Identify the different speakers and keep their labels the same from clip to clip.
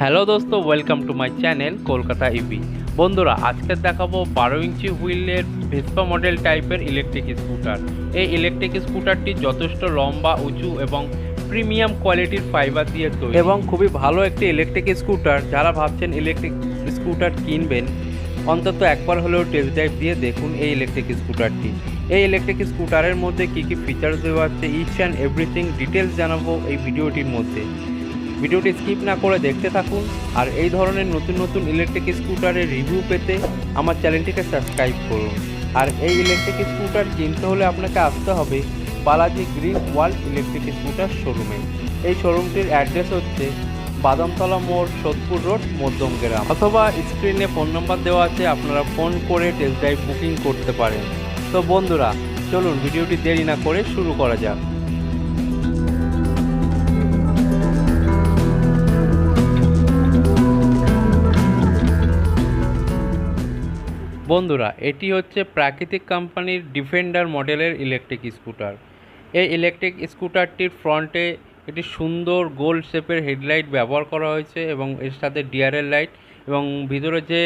Speaker 1: Hello দোস্ত welcome to my channel Kolkata EV বন্ধুরা, আজকে দেখাবো বারো ইঞ্চি হুইলের ভেসপা মডেল টাইপের ইলেকট্রিক স্কুটার এই ইলেকট্রিক স্কুটারটি যথেষ্ট লম্বা, উঁচু এবং প্রিমিয়াম কোয়ালিটির ফাইবার দিয়ে তৈরি। এবং খুবই ভালো একটি ইলেকট্রিক স্কুটার যারা ভাবছেন ইলেকট্রিক স্কুটার কিনবেন, অন্তত একবার হলেও টেস্ট ড্রাইভ দিয়ে দেখুন এই ইলেকট্রিক স্কুটারটি এই ইলেকট্রিক স্কুটারের মধ্যে কী কী ফিচার্স দেওয়া আছে ইচ অ্যান্ড এভরিথিং ডিটেলস জানাব এই ভিডিওটির মধ্যে। ভিডিওটি স্কিপ না করে দেখতে থাকুন আর এই ধরনের নতুন নতুন ইলেকট্রিক স্কুটারের রিভিউ পেতে আমার চ্যানেলটিকে সাবস্ক্রাইব করুন। আর এই ইলেকট্রিক স্কুটার কিনতে হলে আপনাকে আসতে হবে Balaji Green World electric scooter শোরুমে এই শোরুমটির অ্যাড্রেস হচ্ছে বাদামতলা মোড়, সোদপুর রোড মধ্যমগ্রাম অথবা স্ক্রিনে ফোন নাম্বার দেওয়া আছে, আপনারা ফোন করে টেস্ট ড্রাইভ বুকিং করতে পারেন। তো বন্ধুরা, চলুন, ভিডিওটি দেরি না করে শুরু করা যাক। বন্ধুরা, এটি হচ্ছে প্রাকৃতিক কোম্পানির ডিফেন্ডার মডেলের ইলেকট্রিক স্কুটার এই ইলেকট্রিক স্কুটারটির ফ্রন্টে একটি সুন্দর গোল শেপের হেডলাইট ব্যবহার করা হয়েছে এবং এর সাথে ডিআরএল লাইট এবং ভিতরে যে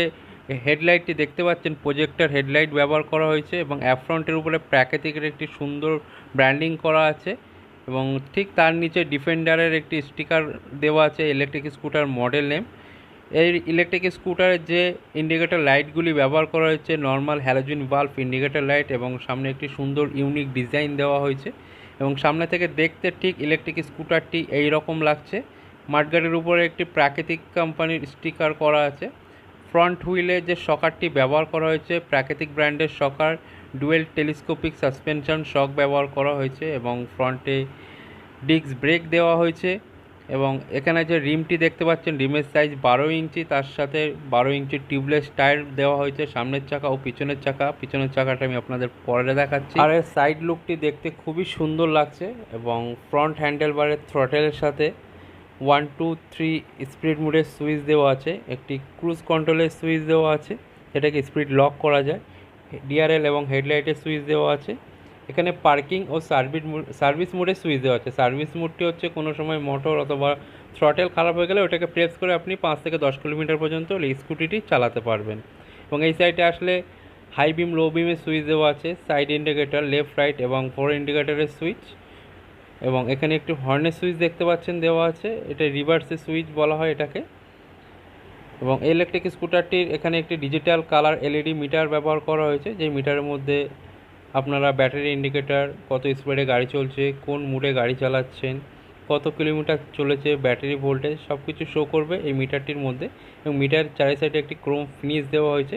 Speaker 1: হেডলাইটটি দেখতে পাচ্ছেন, প্রজেক্টর হেডলাইট ব্যবহার করা হয়েছে এবং অ্যাফ্রন্টের উপরে প্রাকৃতিকের একটি সুন্দর ব্র্যান্ডিং করা আছে এবং ঠিক তার নিচে ডিফেন্ডারের একটি স্টিকার দেওয়া আছে ইলেকট্রিক স্কুটার মডেল নেম এই ইলেকট্রিক স্কুটারের যে ইন্ডিকেটর লাইটগুলি ব্যবহার করা হয়েছে normal halogen bulb indicator light এবং সামনে একটি সুন্দর ইউনিক ডিজাইন দেওয়া হয়েছে এবং সামনে থেকে দেখতে ঠিক ইলেকট্রিক স্কুটারটি এই রকম লাগছে। মাঠগাড়ির উপরে একটি প্রাকৃতিক কোম্পানির স্টিকার করা আছে। ফ্রন্ট হুইলে যে শকারটি ব্যবহার করা হয়েছে, প্রাকৃতিক ব্র্যান্ডের shocker dual telescopic suspension shock ব্যবহার করা হয়েছে এবং ফ্রন্টে ডিস্ক ব্রেক দেওয়া হয়েছে। এবং এখানে যে রিমটি দেখতে পাচ্ছেন, রিমের সাইজ বারো ইঞ্চি, তার সাথে বারো ইঞ্চি টিউবলেস টায়ার দেওয়া হয়েছে, সামনের চাকা ও পিছনের চাকা। পিছনের চাকাটা আমি আপনাদের পরে দেখাচ্ছি। আর এর সাইড লুকটি দেখতে খুবই সুন্দর লাগছে এবং ফ্রন্ট হ্যান্ডেল বারের থ্রটেলের সাথে ওয়ান টু থ্রি স্পিড মোডের সুইচ দেওয়া আছে। একটি ক্রুজ কন্ট্রোলের সুইচ দেওয়া আছে, যেটাকে স্পিড লক করা যায়। ডিআরএল এবং হেডলাইটের সুইচ দেওয়া আছে। এখানে পার্কিং ও সার্ভিস সার্ভিস মোডে সুইচ দেওয়া আছে। সার্ভিস মোডটি হচ্ছে কোনো সময় মোটর অথবা থ্রটেল খারাপ হয়ে গেলে ওটাকে প্রেস করে আপনি পাঁচ থেকে দশ কিলোমিটার পর্যন্ত এই স্কুটিটি চালাতে পারবেন। এবং এই সাইডে আসলে হাই বিম লো বিমের সুইচ দেওয়া আছে। সাইড ইন্ডিকেটর লেফট রাইট এবং ফোর ইন্ডিকেটরের সুইচ। এবং এখানে একটু হর্নের সুইচ দেখতে পাচ্ছেন দেওয়া আছে। এটা রিভার্সের সুইচ বলা হয় এটাকে। এবং ইলেকট্রিক স্কুটারটির এখানে একটি ডিজিটাল কালার এলইডি মিটার ব্যবহার করা হয়েছে। যে মিটারের মধ্যে আপনারা ব্যাটারি ইন্ডিকেটার কত স্পিডে গাড়ি চলছে, কোন মুডে গাড়ি চালাচ্ছেন, কত কিলোমিটার চলেছে ব্যাটারি ভোল্টেজ সব কিছু শো করবে এই মিটারটির মধ্যে। এবং মিটার চারি সাইডে একটি ক্রোম ফিনিশ দেওয়া হয়েছে।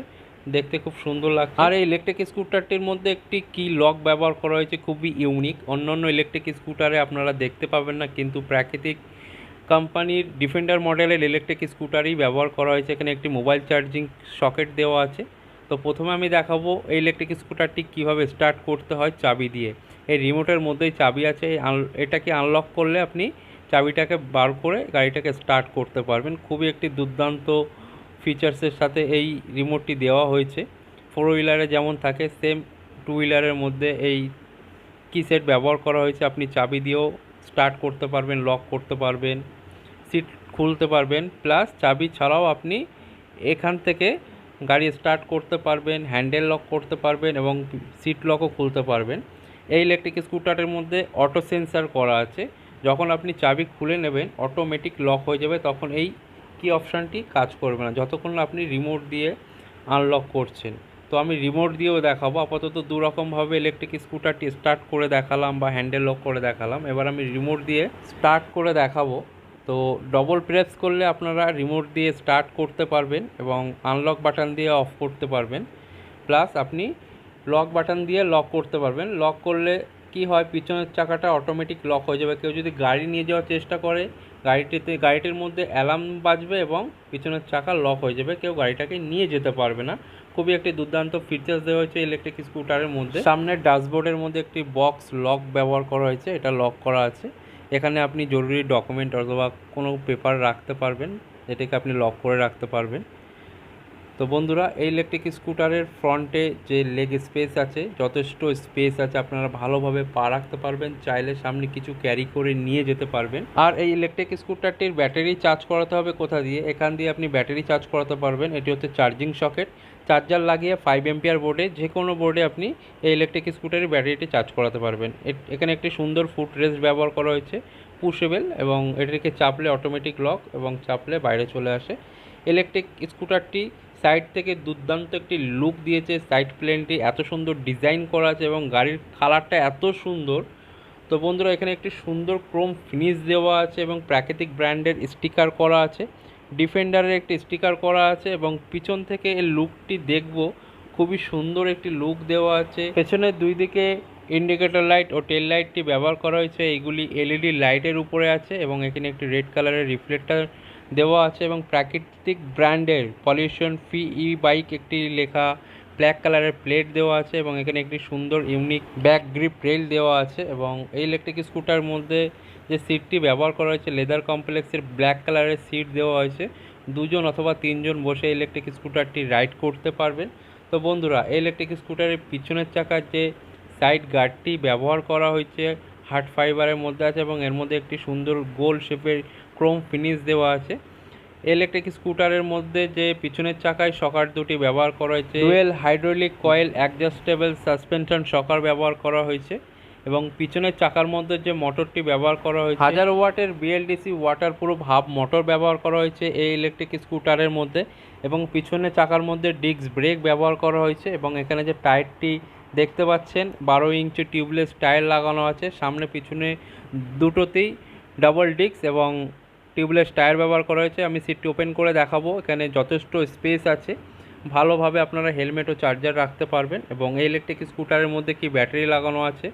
Speaker 1: দেখতে খুব সুন্দর লাগছে। আর এই ইলেকট্রিক স্কুটারটির মধ্যে একটি কি লক ব্যবহার করা হয়েছে, খুবই ইউনিক অন্যান্য ইলেকট্রিক স্কুটারে আপনারা দেখতে পাবেন না, কিন্তু প্রাকৃতিক কোম্পানির ডিফেন্ডার মডেলের ইলেকট্রিক স্কুটারই ব্যবহার করা হয়েছে। এখানে একটি মোবাইল চার্জিং সকেট দেওয়া আছে। তো প্রথমে আমি দেখাবো এই ইলেকট্রিক স্কুটারটি কীভাবে স্টার্ট করতে হয় চাবি দিয়ে। এই রিমোটের মধ্যেই চাবি আছে এটাকে আনলক করলে আপনি চাবিটাকে বার করে গাড়িটাকে স্টার্ট করতে পারবেন। খুবই একটি দুর্দান্ত ফিচার্সের সাথে এই রিমোটটি দেওয়া হয়েছে। ফোর হুইলারে যেমন থাকে সেম টু হুইলারের মধ্যে এই কিসেট ব্যবহার করা হয়েছে। আপনি চাবি দিয়েও স্টার্ট করতে পারবেন লক করতে পারবেন সিট খুলতে পারবেন। প্লাস চাবি ছাড়াও আপনি এখান থেকে গাড়ি স্টার্ট করতে পারবেন হ্যান্ডেল লক করতে পারবেন এবং সিট লকও খুলতে পারবেন। এই ইলেকট্রিক স্কুটারের মধ্যে অটো সেন্সার করা আছে। যখন আপনি চাবি খুলে নেবেন অটোমেটিক লক হয়ে যাবে, তখন এই কি অপশানটি কাজ করবে না। যতক্ষণ আপনি রিমোট দিয়ে আনলক করছেন। তো আমি রিমোট দিয়েও দেখাবো। আপাতত দু রকমভাবে ইলেকট্রিক স্কুটারটি স্টার্ট করে দেখালাম বা হ্যান্ডেল লক করে দেখালাম। এবার আমি রিমোট দিয়ে স্টার্ট করে দেখাবো। তো ডবল প্রেস করলে আপনারা রিমোট দিয়ে স্টার্ট করতে পারবেন এবং আনলক বাটন দিয়ে অফ করতে পারবেন। প্লাস আপনি লক বাটন দিয়ে লক করতে পারবেন। লক করলে কি হয়? পিছনের চাকাটা অটোমেটিক লক হয়ে যাবে। কেউ যদি গাড়ি নিয়ে যাওয়ার চেষ্টা করে, গাড়িটিতে, গাড়িটির মধ্যে অ্যালার্ম বাজবে এবং পিছনের চাকা লক হয়ে যাবে। কেউ গাড়িটাকে নিয়ে যেতে পারবে না। খুবই একটি দুর্দান্ত ফিচার্স দেওয়া হয়েছে ইলেকট্রিক স্কুটারের মধ্যে। সামনের ড্যাশবোর্ডের মধ্যে একটি বক্স লক ব্যবহার করা হয়েছে। এটা লক করা আছে। এখানে আপনি জরুরি ডকুমেন্ট অথবা কোনো পেপার রাখতে পারবেন এটাকে আপনি লক করে রাখতে পারবেন। তো বন্ধুরা, এই ইলেকট্রিক স্কুটারের ফ্রন্টে যে লেগ স্পেস আছে, যথেষ্ট স্পেস আছে, আপনারা ভালোভাবে পা রাখতে পারবেন, চাইলে সামনে কিছু ক্যারি করে নিয়ে যেতে পারবেন। আর এই ইলেকট্রিক স্কুটারটির ব্যাটারি চার্জ করাতে হবে কোথা দিয়ে? এখান দিয়ে আপনি ব্যাটারি চার্জ করাতে পারবেন, এটি হচ্ছে চার্জিং সকেট চার্জার লাগিয়ে ফাইভ এম্পিয়ার বোর্ডে যে কোনো বোর্ডে আপনি এই ইলেকট্রিক স্কুটারের ব্যাটারিটি চার্জ করাতে পারবেন। এখানে একটি সুন্দর ফুট রেস্ট ব্যবহার করা হয়েছে পুশেবেল এবং এটিকে চাপলে অটোমেটিক লক এবং চাপলে বাইরে চলে আসে। ইলেকট্রিক স্কুটারটি সাইড থেকে দুর্দান্ত একটি লুক দিয়েছে সাইড প্লেনটি এত সুন্দর ডিজাইন করা আছে এবং গাড়ির কালারটা এত সুন্দর। তো বন্ধুরা, এখানে একটি সুন্দর ক্রোম ফিনিশ দেওয়া আছে এবং প্রাকৃতিক ব্র্যান্ডের স্টিকার করা আছে। ডিফেন্ডারের একটি স্টিকার করা আছে এবং পিছন থেকে এর লুকটি দেখব। খুবই সুন্দর একটি লুক দেওয়া আছে। পেছনের দুই দিকে ইন্ডিকেটর লাইট ও টেল লাইটটি ব্যবহার করা হয়েছে। এইগুলি এলইডি লাইটের উপরে আছে এবং এখানে একটি রেড কালারের রিফ্লেক্টার দেওয়া আছে এবং প্রাকৃতিক ব্র্যান্ডের পলিউশন ফি ই বাইক একটি লেখা ব্ল্যাক কালারের প্লেট দেওয়া আছে এবং এখানে একটি সুন্দর ইউনিক ব্যাক গ্রিপ রেল দেওয়া আছে এবং এই ইলেকট্রিক স্কুটার মধ্যে যে সিটটি ব্যবহার করা হয়েছে লেদার কমপ্লেক্সের ব্ল্যাক কালারের সিট দেওয়া হয়েছে। দুজন অথবা তিনজন বসে ইলেকট্রিক স্কুটারটি রাইড করতে পারবেন। তো বন্ধুরা, এই ইলেকট্রিক স্কুটারের পিছনের চাকার যে সাইড গার্ডটি ব্যবহার করা হয়েছে হার্ড ফাইবারের মধ্যে আছে এবং এর মধ্যে একটি সুন্দর গোল শেপের ক্রোম ফিনিশ দেওয়া আছে। ইলেকট্রিক স্কুটারের মধ্যে যে পিছনের চাকায় শকার দুটি ব্যবহার করা হয়েছে। Dual hydraulic coil adjustable suspension shocker ব্যবহার করা হয়েছে এবং পিছনের চাকার মধ্যে যে মোটরটি ব্যবহার করা হয়েছে। হাজার ওয়াটের BLDC waterproof hub motor ব্যবহার করা হয়েছে এই ইলেকট্রিক স্কুটারের মধ্যে এবং পিছনের চাকার মধ্যে ডিস্ক ব্রেক ব্যবহার করা হয়েছে এবং এখানে যে টায়ারটি দেখতে পাচ্ছেন বারো ইঞ্চি টিউবলেস টায়ার লাগানো আছে। সামনে পিছনে দুটোতেই ডাবল ডিস্ক এবং টিউবলেস টায়ার ব্যবহার করা হয়েছে। আমি সিটটি ওপেন করে দেখাবো। এখানে যথেষ্ট স্পেস আছে। ভালোভাবে আপনারা হেলমেট ও চার্জার রাখতে পারবেন এবং এই ইলেকট্রিক স্কুটারের মধ্যে কি ব্যাটারি লাগানো আছে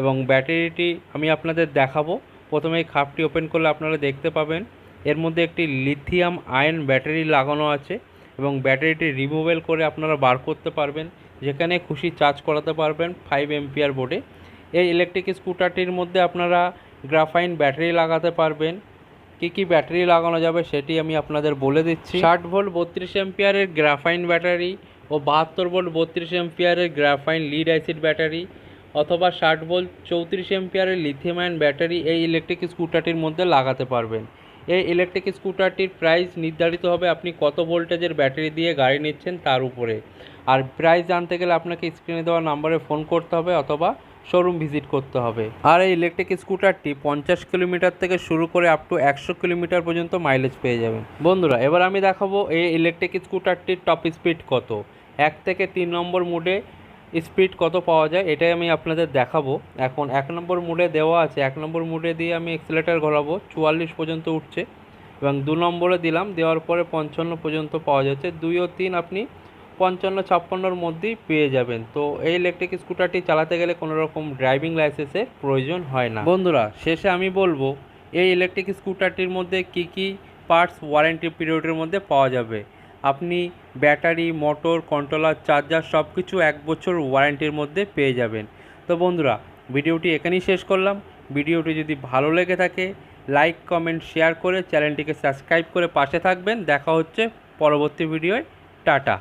Speaker 1: এবং ব্যাটারিটি আমি আপনাদের দেখাবো। প্রথমে এই খাপটি ওপেন করলে আপনারা দেখতে পাবেন। এর মধ্যে একটি লিথিয়াম আয়ন ব্যাটারি লাগানো আছে এবং ব্যাটারিটি রিমুভেল করে আপনারা বার করতে পারবেন। যেখানে খুশি চার্জ করাতে পারবেন ফাইভ এমপিয়ার বোর্ডে এই ইলেকট্রিক স্কুটারটির মধ্যে আপনারা গ্রাফাইন ব্যাটারি লাগাতে পারবেন। কী কী ব্যাটারি লাগানো যাবে সেটি আমি আপনাদের বলে দিচ্ছি। ষাট ভোল্ট বত্রিশ এম্পিয়ারের গ্রাফাইন ব্যাটারি ও বাহাত্তর ভোল্ট বত্রিশ এম্পিয়ারের গ্রাফাইন লিড অ্যাসিড ব্যাটারি অথবা ষাট ভোল্ট চৌত্রিশ এম্পিয়ারের লিথিয়াম ব্যাটারি এই ইলেকট্রিক স্কুটারটির মধ্যে লাগাতে পারবেন। এই ইলেকট্রিক স্কুটারটির প্রাইস নির্ধারিত হবে আপনি কত ভোল্টেজের ব্যাটারি দিয়ে গাড়ি নিচ্ছেন তার উপরে। আর প্রাইস জানতে গেলে আপনাকে স্ক্রিনে দেওয়া নাম্বারে ফোন করতে হবে অথবা শোরুম ভিজিট করতে হবে। আর এই ইলেকট্রিক স্কুটারটি পঞ্চাশ কিলোমিটার থেকে শুরু করে আপ টু একশো কিলোমিটার পর্যন্ত মাইলেজ পেয়ে যাবেন। বন্ধুরা, এবার আমি দেখাবো এই ইলেকট্রিক স্কুটারটির টপ স্পিড কত। এক থেকে তিন নম্বর মোডে স্পিড কত পাওয়া যায়, এটাই আমি আপনাদের দেখাবো। এখন এক নম্বর মোডে দেওয়া আছে, এক নম্বর মোডে দিয়ে আমি এক্সিলেটার ঘোরাবো চুয়াল্লিশ পর্যন্ত উঠছে। এবং দু নম্বরে দিলাম, দেওয়ার পরে পঞ্চান্ন পর্যন্ত পাওয়া যাচ্ছে। দুই ও তিন আপনি পঞ্চান্ন ছাপ্পান্নর মধ্যেই পেয়ে যাবেন। তো এই ইলেকট্রিক স্কুটারটি চালাতে গেলে কোনো রকম ড্রাইভিং লাইসেন্সের প্রয়োজন হয় না। বন্ধুরা, শেষে আমি বলব, এই ইলেকট্রিক স্কুটারটির মধ্যে কি কি পার্টস ওয়ারেন্টি পিরিয়ডের মধ্যে পাওয়া যাবে? আপনি ব্যাটারি মোটর কন্ট্রোলার চার্জার সব কিছু এক বছর ওয়ারেন্টির মধ্যে পেয়ে যাবেন। তো বন্ধুরা, ভিডিওটি এখানেই শেষ করলাম। ভিডিওটি যদি ভালো লেগে থাকে লাইক কমেন্ট শেয়ার করে চ্যানেলটিকে সাবস্ক্রাইব করে পাশে থাকবেন। দেখা হচ্ছে পরবর্তী ভিডিওয়। টাটা।